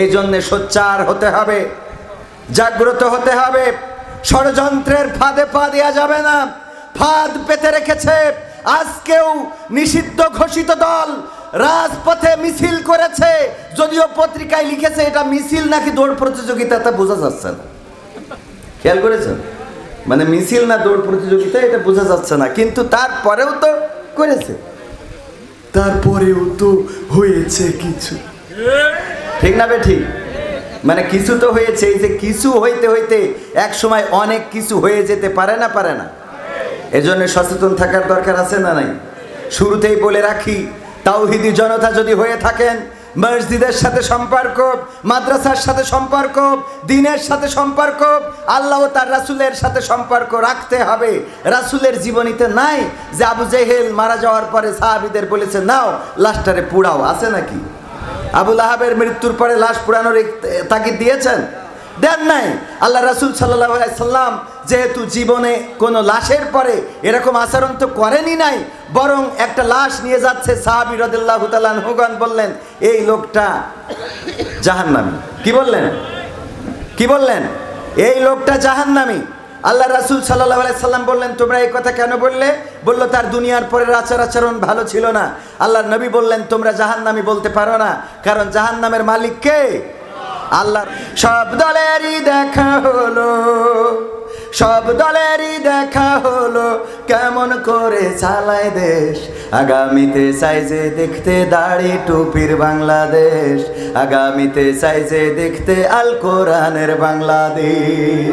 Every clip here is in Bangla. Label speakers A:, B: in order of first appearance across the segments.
A: এই জন্যে সোচ্চার হতে হবে, জাগ্রত হতে হবে। ষড়যন্ত্রের ফাঁদে পা দেওয়া যাবে না, ফাঁদ পেতে রেখেছে আজকেও নিষিদ্ধ ঘোষিত দল। রাজপথে মিছিল করেছে, যদিও পত্রিকায় লিখেছে এটা মিছিল নাকি দৌড় প্রতিযোগিতা, তা বোঝা যাচ্ছে না। খেয়াল করেছেন? মানে মিছিল না দৌড় প্রতিযোগিতা, এটা বোঝা যাচ্ছে না, কিন্তু তারপরেও তো করেছে। তারপরেও তো হয়েছে কিছু। ঠিক না বে ঠিক? মানে কিছু তো হয়েছে, এই যে কিছু হইতে হইতে এক সময় অনেক কিছু হয়ে যেতে পারে না পারে না। এজন্য সচেতন থাকার দরকার আছে না নাই? শুরুতেই বলে রাখি, তাওহিদি জনতা যদি হয়ে থাকেন, মসজিদের সাথে সম্পর্ক, মাদ্রাসার সাথে সম্পর্ক, দিনের সাথে সম্পর্ক, আল্লাহ তার রাসুলের সাথে সম্পর্ক রাখতে হবে। রাসুলের জীবনীতে নাই যে আবু জেহেল মারা যাওয়ার পরে সাহাবিদের বলেছে, নাও লাস্টারে পুড়াও। আছে নাকি? আবুল আহাবের মৃত্যুর পরে লাশ পুরানোর তাগিদ দিয়েছেন? দেন নাই। আল্লাহ রাসুল সাল্লাম যেহেতু জীবনে কোনো লাশের পরে এরকম আচরণ তো করেনি নাই, বরং একটা লাশ নিয়ে যাচ্ছে সাহাবি রদুল্লাহ হুগন বললেন, এই লোকটা জাহান্নামী। কি বললেন? কি বললেন? এই লোকটা জাহান্নামী। আল্লাহ রাসুল সাল্লাহ সাল্লাম বললেন, তোমরা এই কথা কেন বললে? বলল, তার দুনিয়ার পরের আচার আচরণ ভালো ছিল না। আল্লাহ নবী বললেন, তোমরা জাহান্নামী বলতে পারো না, কারণ জাহান্নামের মালিক কে? আল্লাহ সব দলেরই দেখা হলো, সব দলেরই দেখা হলো, কেমন করে চালায় দেশ। আগামীতে চাইছে দেখতে দাড়ি টুপির বাংলাদেশ। আগামীতে চাইছে দেখতে আল কোরআনের বাংলাদেশ।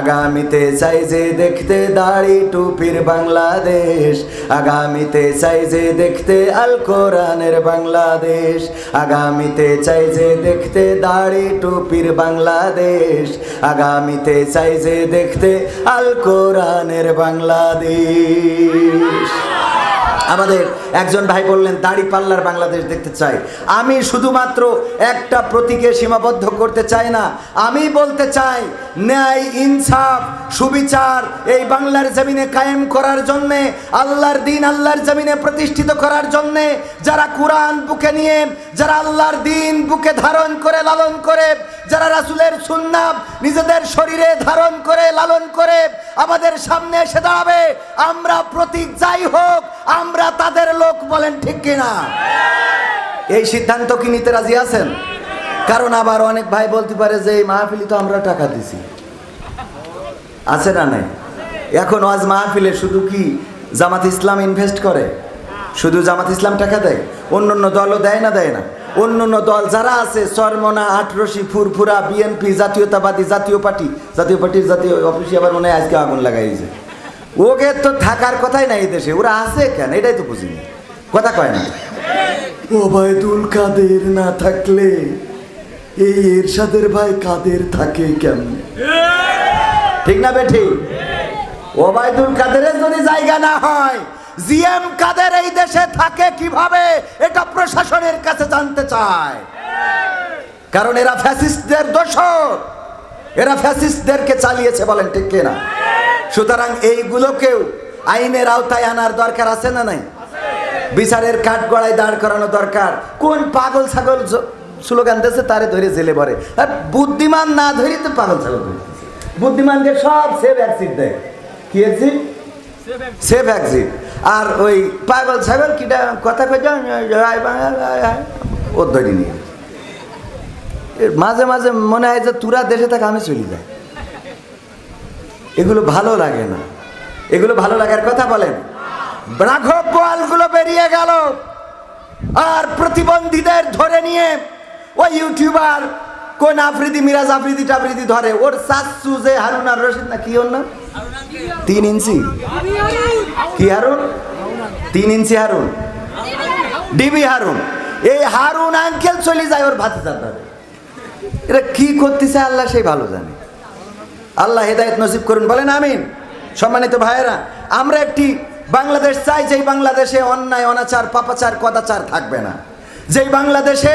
A: আগামীতে চাই যে দেখতে দাড়ি টুপির বাংলাদেশ। আগামীতে চাই যে দেখতে আল কোরআনের বাংলাদেশ। আগামীতে চাই যে দেখতে দাড়ি টুপির বাংলাদেশ। আগামীতে চাই যে দেখতে আল কোরআনের বাংলাদেশ। আমাদের একজন ভাই বললেন, দাড়ি পাল্লার বাংলাদেশ দেখতে চাই। আমি শুধুমাত্র একটা প্রতীকে সীমাবদ্ধ করতে চাই না, আমি বলতে চাই ন্যায়, ইনসাফ, সুবিচার এই বাংলার জমিনে কায়েম করার জন্যে, আল্লাহর দিন আল্লাহর জমিনে প্রতিষ্ঠিত করার জন্যে যারা কোরআন বুকে নিয়ে, যারা আল্লাহর দিন বুকে ধারণ করে, লালন করে, যারা রাসুলের সুন্নাব নিজেদের শরীরে ধারণ করে, লালন করে, আমাদের সামনে এসে দাঁড়াবে, আমরা প্রতীক যাই হোক, আমরা তাদের লোক বলেন ঠিক কিনা? এই সিদ্ধান্ত কি নিতে রাজি আছেন? কারণ আবার অনেক ভাই বলতে পারে যে এই মাহফিলি তো আমরা টাকা দিছি। আছে না নাই? এখন আজ মাহফিলে শুধু কি জামাত ইসলাম ইনভেস্ট করে? শুধু জামাত ইসলাম টাকা দেয়? অন্য অন্য দলও দেয় না দেয় না। অন্য অন্য দল যারা আছে চরমনা আটরশি, ফুরফুরা, বিএনপি, জাতীয়তাবাদী, জাতীয় পার্টি, জাতীয় পার্টির জাতীয় অফিসে আবার মনে হয় আজকে আগুন লাগাইছে। ওকে তো থাকার কথাই নাই দেশে। ওরা আছে কেন? এটাই তো বুঝিনি। কথা কয় না। ওবায়দুল কাদের না থাকলে এই এরশাদের ভাই কাদের থাকে কেমনে? ঠিক না বেঠি? ওবায়দুল কাদেরের যদি জায়গা না হয়, জিএম কাদের এই দেশে থাকে কীভাবে, এটা প্রশাসনের কাছে জানতে চায়। কারণ এরা ফ্যাসিস্টদের দোষর। এরা ফ্যাসিস্টদেরকে চালিয়েছে বলেন ঠিক কিনা? সুতরাং এইগুলোকেও আইনের আওতায় আনার দরকার আছে না নাই? বিচারের কাঠ গড়ায় দাঁড় করানো দরকার। কোন পাগল ছাগল স্লোগান দিয়েছে তারে ধরে জেলে পড়ে আর বুদ্ধিমান না ধরি তো পাগল ছাগল বুদ্ধিমানকে সব সেভ অ্যাক্সিট দেয়। কি অ্যাক্সিট সেভ অ্যাক্সিট আর ওই পাগল ছাগল কিটা কথা কই ও ধরি নিয়ে মাঝে মাঝে মনে হয় যে তুরা দেশে থাকে আমি চলে যাই। এগুলো ভালো লাগে না। এগুলো ভালো লাগার কথা বলেন। রাঘব বোয়ালগুলো বেরিয়ে গেল। আর প্রতিবন্ধীদের ধরে নিয়ে ওই ইউটিউবার কোন আফ্রিদি, মিরাজ আফ্রিদি টাফ্রিদি ধরে? ওর সাসু যে হারুন আর রশিদ না, কি ওর নাম? তিন ইঞ্চি। কি হারুন? তিন ইঞ্চি হারুন। ডিবি হারুন। এই হারুন আঙ্কেল চলে যায় ওর ভাতে ধরে এটা কি করতেছে আল্লাহ সেই ভালো জানে। আল্লাহ হেদায়ত নসিব করুন, বলেন আমিন। সম্মানিত ভাইয়েরা, আমরা একটি বাংলাদেশ চাই, যেই বাংলাদেশে অন্যায়, অনাচার, পাপাচার, কদাচার থাকবে না। যেই বাংলাদেশে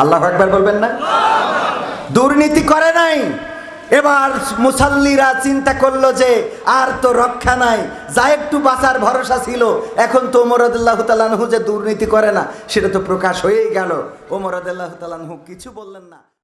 A: আল্লাহ একবার বলবেন না? দুর্নীতি করে নাই। এবার মুসাল্লিরা চিন্তা করল যে আর তো রক্ষা নাই। যা একটু বাঁচার ভরসা ছিল, এখন তো ওমরদুল্লাহ তালানহু যে দুর্নীতি করে না, সেটা তো প্রকাশ হয়েই গেল। ওমরদুল্লাহ তালানহু কিছু বললেন না।